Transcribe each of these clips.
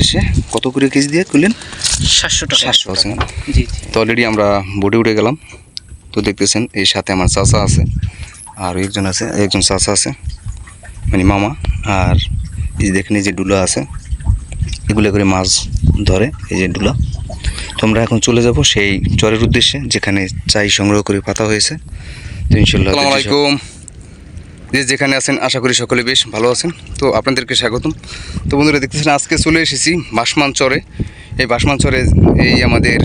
উদ্দেশ্যে কত করে কেজি দিয়ে করলেন সাতশো টাকা। সাতশো আছে না? জি জি। তো অলরেডি আমরা বোটে উঠে গেলাম। তো দেখতেছেন এই সাথে আমার চাচা আছে আর একজন আছে একজন চাচা আছে মানে মামা আর এই যে দেখেন এই যে ডুলা আছে এগুলো করে মাছ ধরে এই যে ডুলা। তো আমরা এখন চলে যাব সেই চরের উদ্দেশ্যে যেখানে চাই সংগ্রহ করে পাতা হয়েছে। তো ইনশাল্লাহ আসসালামু আলাইকুম। যে যেখানে আছেন, আশা করি সকলে বেশ ভালো আছেন। তো আপনাদেরকে স্বাগতম। তো বন্ধুরা, দেখতেছেন, আজকে চলে এসেছি বাসমান চরে এই বাসমান চরে এই আমাদের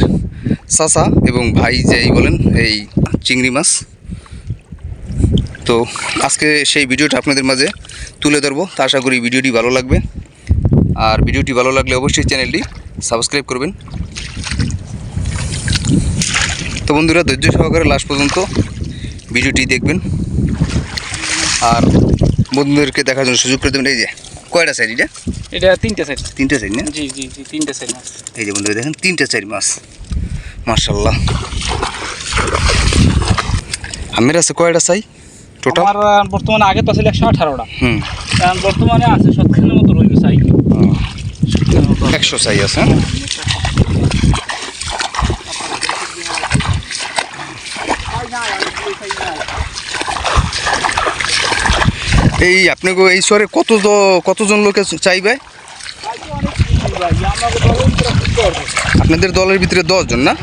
চাচা এবং ভাই যেই বলেন, এই চিংড়ি মাছ। তো আজকে সেই ভিডিওটা আপনাদের মাঝে তুলে ধরবো। তা আশা করি ভিডিওটি ভালো লাগবে। আর ভিডিওটি ভালো লাগলে অবশ্যই চ্যানেলটি সাবস্ক্রাইব করবেন। তো বন্ধুরা, ধৈর্য সহকারে লাস্ট পর্যন্ত ভিডিওটি দেখবেন। আর বন্ধুদেরকে দেখার জন্য সুযোগ করে দেবেন। এই যে কয়টা সাইড এটা? এটা তিনটে সাইড তিনটে সাইড না? জি জি জি তিনটে সেট মাছ। এই যে বন্ধুরা দেখেন তিনটে চারি মাছ। মার্শাল্লাহ আমের আছে কয়টা চাই টোটাল আমার বর্তমানে আগে তো ছিল একশো আঠারোটা। হুম। বর্তমানে আছে সত্তরের মতো রইল সাই একশো চাই আছে হ্যাঁ? এই আপনাকে এই শহরে কত কতজন লোকে চাইবে? আপনাদের দলের ভিতরে দশজন না।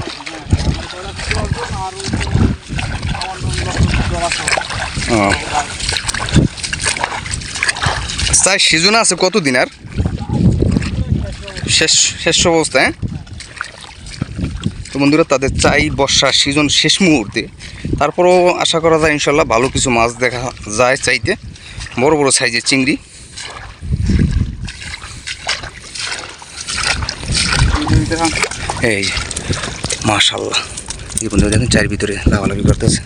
তাই সিজন আছে কতদিন আর? শেষ শেষ অবস্থা হ্যাঁ? তো বন্ধুরা, তাদের চাই বর্ষা সিজন শেষ মুহূর্তে। তারপরেও আশা করা যায় ইনশাল্লাহ ভালো কিছু মাছ দেখা যায় চাইতে। বড় বড় সাইজের চিংড়ি। এই মাশাল্লাহ এই বন্ধুরা দেখেন চায়ের ভিতরে লাভালাভি করতেছে।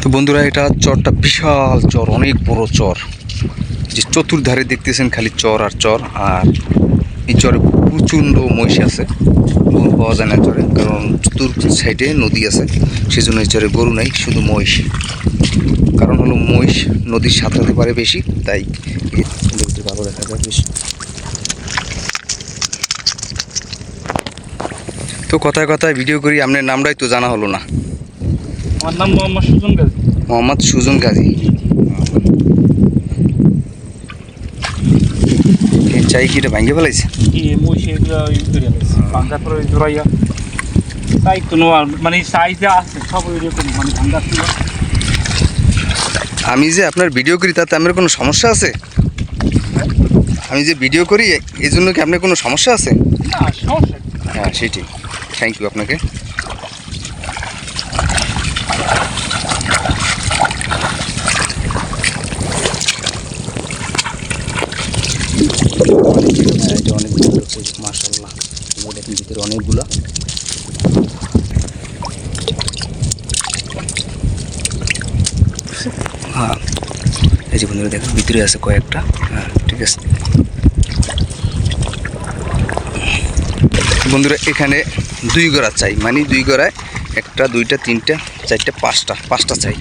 তো বন্ধুরা, এটা চরটা বিশাল চর, অনেক বড় চর। যে চতুর্ধারে দেখতেছেন খালি চর আর চর, আর এই চরে প্রচণ্ড মহিষ আছে। পাওয়া যায় না চরে কারণ চতুর সাইডে নদী আছে সেজন্য এই চরে গরু নাই শুধু মহিষ। কারণ হলো মহিষ নদীর সাঁতরাতে পারে বেশি তাই ভালো দেখা যায় বেশি। তো কথায় কথায় ভিডিও করি আপনার নামটাই তো জানা হলো না। আমার নাম মোহাম্মদ সুজন গাজী। মোহাম্মদ সুজন গাজী এই চাই কি এটা ভাঙ্গে ফেলাইছে? কি মহিষে এগুলো ই করে আনছে ভাঙ্গা করে জোড়াইয়া সাইজ তো নোয়ার মানে সাইজ যা আছে সব এরকম মানে ভাঙ্গা ছিল। আমি যে আপনার ভিডিও করি তাতে আমার কোনো সমস্যা আছে? আমি যে ভিডিও করি এই জন্য কি আপনার কোনো সমস্যা আছে? না সমস্যা হ্যাঁ সেটি থ্যাংক ইউ আপনাকে। মার্শাল্লাহ দেখেন ভিতরে অনেকগুলা। হ্যাঁ। এই যে বন্ধুরা দেখেন ভিতরে আছে কয়েকটা। হ্যাঁ ঠিক আছে। বন্ধুরা, এখানে দুই গড়া চাই। মানে দুই গড়ায় একটা, দুইটা, তিনটা, চারটা, পাঁচটা পাঁচটা চাই।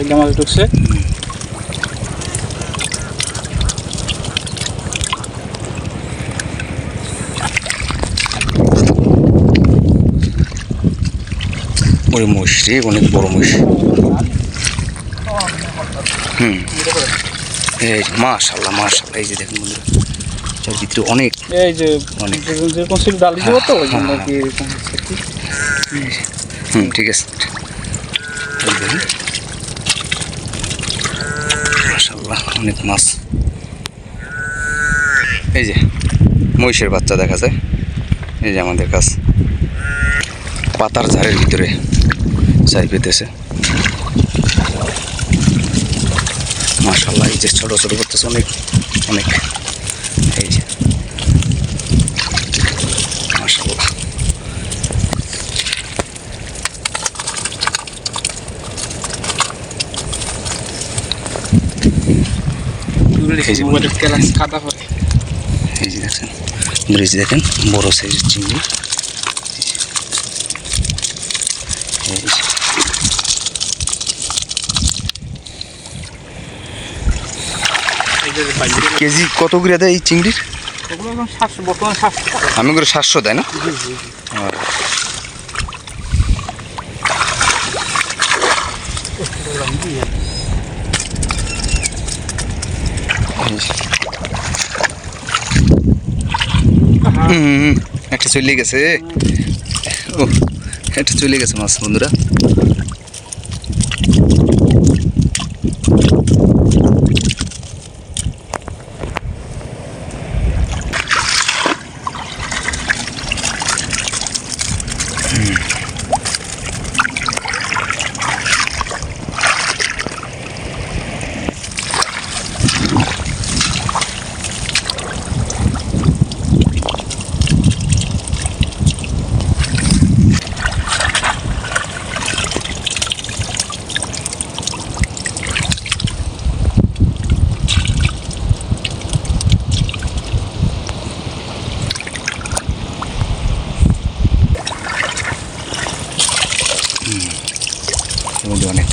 বাইলে মাছ ঢুকছে। ওই মহিষ অনেক বড় মহিষ হুম। এই মাশাল্লাহ মাশাল্লাহ এই যে দেখুন বন্ধুরা ভিতরে অনেক এই যে অনেক। যেরকম ছিল ডালি দিব তো ওই জন্য হ্যাঁ, কি এরকম হচ্ছে কি। হুম ঠিক আছে। মাশাল্লাহ অনেক মাছ। এই যে, মহিষের বাচ্চা দেখা যায়। এই যে আমাদের কাছ পাতার ঝাড়ের ভিতরে চাই পেতেছে। মাশাল্লাহ এই যে ছোটো ছোটো করতেছে অনেক অনেক। এই যে মাশাল্লাহ এই যে দেখেন ব্রিজ দেখেন বড় সাইজের চিংড়ি। কেজি কত করে দেয় এই চিংড়ির? আমি করে সাতশো দেয় না জি জি জি আর এই যে। একটা চলে গেছে। ও একটা চলে গেছে মাছ বন্ধুরা এর মধ্যে অনেক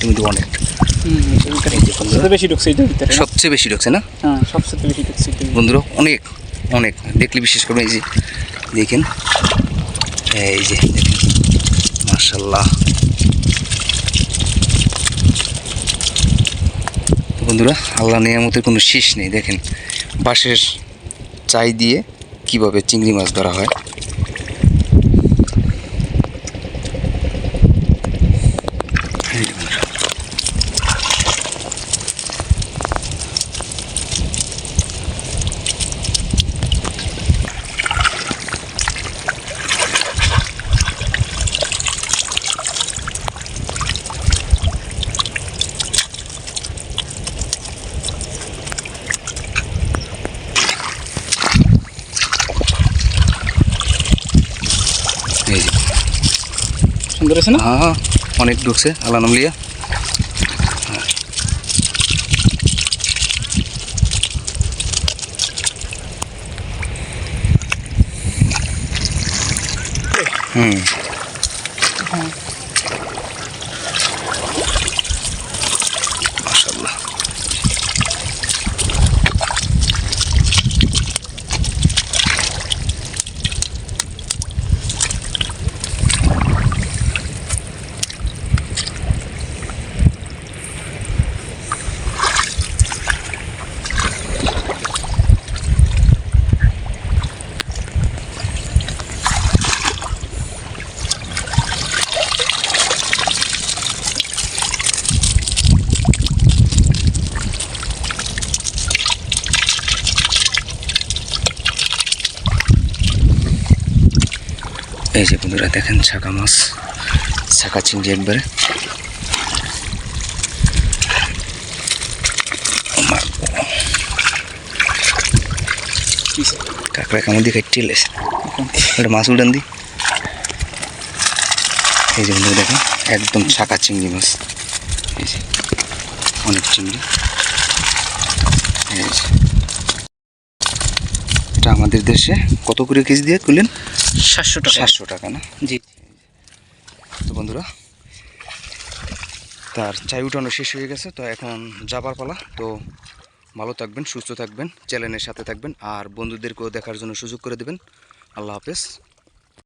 মার্শাল্লাহ তুমি তো অনেক সবচেয়ে বেশি ঢুকছে না? সবচেয়ে বেশি ঢুকছে না? হ্যাঁ সবচেয়ে বেশি। বন্ধুরা অনেক অনেক। দেখলে বিশেষ করে এই যে দেখেন। এই যে দেখেন। মার্শাল্লাহ বন্ধুরা আল্লাহ নিয়ামতের কোনো শেষ নেই। দেখেন বাঁশের চাই দিয়ে কীভাবে চিংড়ি মাছ ধরা হয়। আছে না? হ্যাঁ অনেক ঢুকছে আল্লাহ নামলিয়া হুম। এই যে বন্ধুরা দেখেন ছাকা মাছ ছাকা চিংড়ি একবারে? কাঁকড়া কেমন দিয়ে খাইতে এলেছে একটা মাছ উড়ান দি। এই যে বন্ধুরা দেখেন, একদম ছাকা চিংড়ি মাছ। এই যে, অনেক চিংড়ি। এই যে। এটা আমাদের দেশে কত করে কেজি দিয়ে করলেন সাতশো টাকা। সাতশো টাকা না? জি। তো বন্ধুরা তার চাই উঠানো শেষ হয়ে গেছে তো এখন যাবার পালা। তো ভালো থাকবেন সুস্থ থাকবেন চ্যানেলের সাথে থাকবেন আর বন্ধুদেরকেও দেখার জন্য সুযোগ করে দেবেন। আল্লাহ হাফেজ।